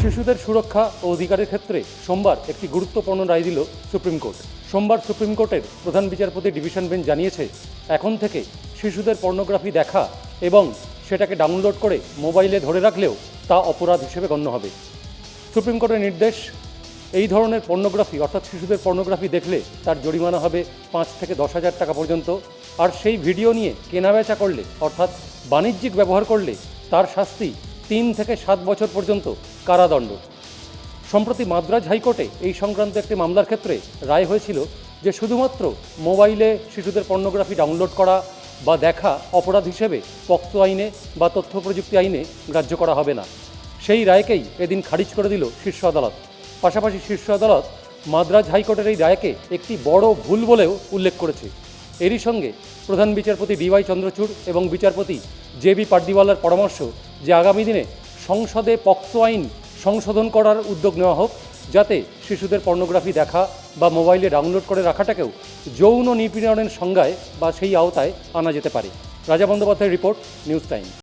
শিশুদের সুরক্ষা ও অধিকারের ক্ষেত্রে সোমবার একটি গুরুত্বপূর্ণ রায় দিল সুপ্রিম কোর্ট। সোমবার সুপ্রিম কোর্টের প্রধান বিচারপতি ডিভিশন বেঞ্চ জানিয়েছে, এখন থেকে শিশুদের পর্নোগ্রাফি দেখা এবং সেটাকে ডাউনলোড করে মোবাইলে ধরে রাখলেও তা অপরাধ হিসেবে গণ্য হবে। সুপ্রিম কোর্টের নির্দেশ, এই ধরনের পর্নোগ্রাফি, অর্থাৎ শিশুদের পর্নোগ্রাফি দেখলে তার জরিমানা হবে পাঁচ থেকে দশ হাজার টাকা পর্যন্ত। আর সেই ভিডিও নিয়ে কেনাবেচা করলে, অর্থাৎ বাণিজ্যিক ব্যবহার করলে, তার শাস্তি তিন থেকে সাত বছর পর্যন্ত কারাদণ্ড। সম্প্রতি মাদ্রাজ হাইকোর্টে এই সংক্রান্ত একটি মামলার ক্ষেত্রে রায় হয়েছিল যে শুধুমাত্র মোবাইলে শিশুদের পর্নোগ্রাফি ডাউনলোড করা বা দেখা অপরাধ হিসেবে পক্ত আইনে বা তথ্য প্রযুক্তি আইনে গ্রাহ্য করা হবে না। সেই রায়কেই এদিন খারিজ করে দিল শীর্ষ আদালত। পাশাপাশি শীর্ষ আদালত মাদ্রাজ হাইকোর্টের এই রায়কে একটি বড় ভুল বলেও উল্লেখ করেছে। এরই সঙ্গে প্রধান বিচারপতি ডিওয়াই চন্দ্রচূড় এবং বিচারপতি জে বি পাড্ডিওয়ালার পরামর্শ যে আগামী দিনে সংসদে পক্সো আইন সংশোধন করার উদ্যোগ নেওয়া হোক, যাতে শিশুদের পর্নোগ্রাফি দেখা বা মোবাইলে ডাউনলোড করে রাখাটাকেও যৌন নিপীড়নের সংজ্ঞায় বা সেই আওতায় আনা যেতে পারে। রাজা বন্দ্যোপাধ্যায়ের রিপোর্ট, নিউজ টাইম।